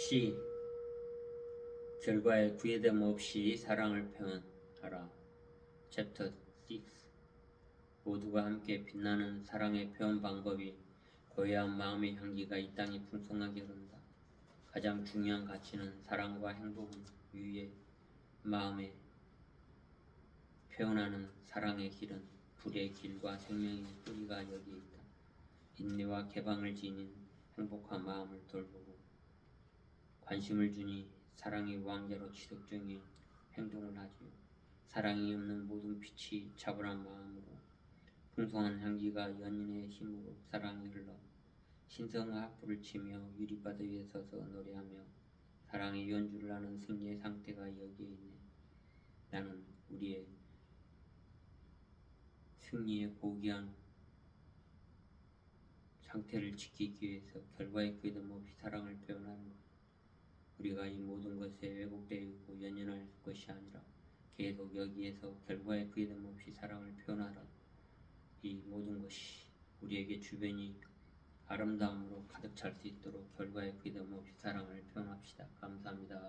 시 결과에 구애됨 없이 사랑을 표현하라. 챕터 6 모두가 함께 빛나는 사랑의 표현 방법이 고요한 마음의 향기가 이 땅에 풍성하게 흐른다. 가장 중요한 가치는 사랑과 행복은 위에 마음에 표현하는 사랑의 길은 불의 길과 생명의 뿌리가 여기에 있다. 인내와 개방을 지닌 행복한 마음을 돌보고 관심을 주니 사랑의 왕자로 지속 중인 행동을 하지요. 사랑이 없는 모든 빛이 차분한 마음으로 풍성한 향기가 연인의 힘으로 사랑이 흘러 신성의 하프를 치며 유리바다 위에 서서 노래하며 사랑의 연주를 하는 승리의 상태가 여기에 있네. 나는 우리의 승리의 고귀한 상태를 지키기 위해서 결과에 구애됨 없이 사랑을 표현하는 것. 우리가 이 모든 것에 왜곡되고 연연할 것이 아니라 계속 여기에서 결과에 구애됨 없이 사랑을 표현하라. 이 모든 것이 우리에게 주변이 아름다움으로 가득 찰 수 있도록 결과에 구애됨 없이 사랑을 표현합시다. 감사합니다.